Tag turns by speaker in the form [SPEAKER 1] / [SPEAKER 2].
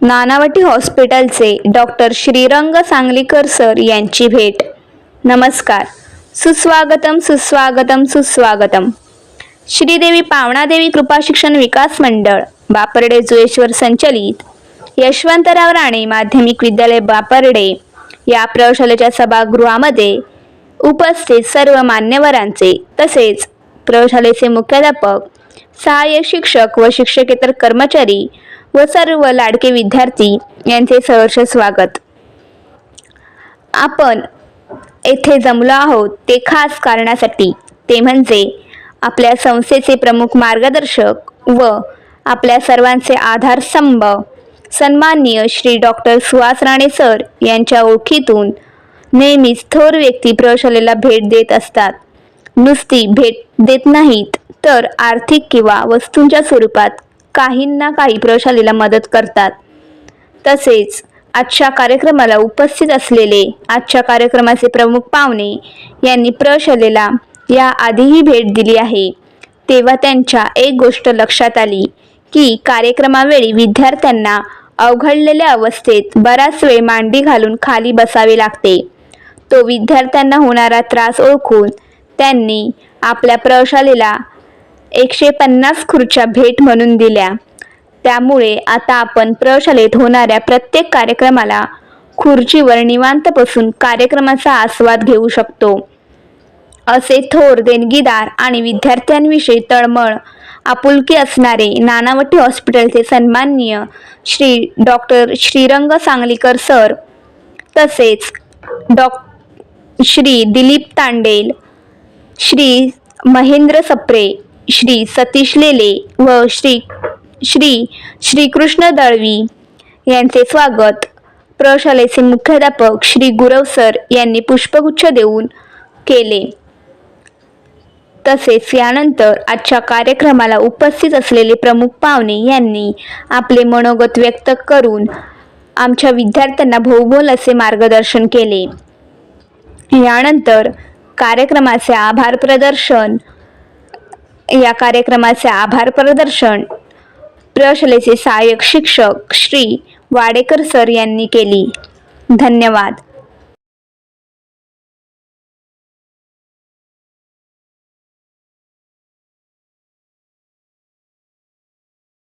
[SPEAKER 1] नानावटी हॉस्पिटलचे doctor Shrirang Sanglikar sir यांची भेट. नमस्कार. सुस्वागतम सुस्वागतम सुस्वागतम. श्रीदेवी पावणादेवी कृपा शिक्षण विकास मंडळ बापर्डे जुळेश्वर संचलित. यशवंतराव राणे माध्यमिक विद्यालय बापर्डे या प्रयोगशाळेच्या सभागृहामध्ये उपस्थित सर्व मान्यवरांचे तसेच प्रयोगशाळेचे मुख्याध्यापक सहाय्यक शिक्षक व शिक्षकेतर कर्मचारी व सर्व लाडके विद्यार्थी यांचे सहर्ष स्वागत. आपण येथे जमलो आहोत ते खास कारणासाठी ते म्हणजे आपल्या संस्थेचे प्रमुख मार्गदर्शक व आपल्या सर्वांचे आधारस्तंभ सन्माननीय श्री डॉक्टर सुहास राणे सर यांच्या ओळखीतून नेहमीच थोर व्यक्ती प्रयोगशाळेला भेट देत असतात. नुसती भेट देत नाहीत तर आर्थिक किंवा वस्तूंच्या स्वरूपात काहींना काही प्रयोगशाळेला मदत करतात. तसेच आजच्या कार्यक्रमाला उपस्थित असलेले आजच्या कार्यक्रमाचे प्रमुख पाहुणे यांनी प्रयोगशाळेला या आधीही भेट दिली आहे. तेव्हा त्यांच्या एक गोष्ट लक्षात आली की कार्यक्रमावेळी विद्यार्थ्यांना अवघडलेल्या अवस्थेत बराच वेळ मांडी घालून खाली बसावे लागते. तो विद्यार्थ्यांना होणारा त्रास ओळखून त्यांनी आपल्या प्रयोगशाळेला एकशे पन्नास खुर्च्या भेट म्हणून दिल्या. त्यामुळे आता आपण प्रयोगशाळेत होणाऱ्या प्रत्येक कार्यक्रमाला खुर्चीवर निवांत बसून कार्यक्रमाचा आस्वाद घेऊ शकतो. असे थोर देणगीदार आणि विद्यार्थ्यांविषयी तळमळ आपुलकी असणारे नानावटी हॉस्पिटलचे सन्माननीय श्री डॉक्टर श्रीरंग सांगलीकर सर तसेच डॉक श्री दिलीप तांडेल श्री महेंद्र सप्रे श्री सतीश लेले व श्री श्री श्रीकृष्ण दळवी यांचे स्वागत. प्रशालेचे मुख्याध्यापक श्री गुरव सर यांनी पुष्पगुच्छ देऊन केले. तसेच यानंतर आजच्या कार्यक्रमाला उपस्थित असलेले प्रमुख पाहुणे यांनी आपले मनोगत व्यक्त करून आमच्या विद्यार्थ्यांना भौगोल असे मार्गदर्शन केले. यानंतर कार्यक्रमाचे आभार प्रदर्शन या कार्यक्रमाचे आभार प्रदर्शन प्रशालेचे सहाय्यक शिक्षक श्री वाडेकर सर यांनी केली. धन्यवाद.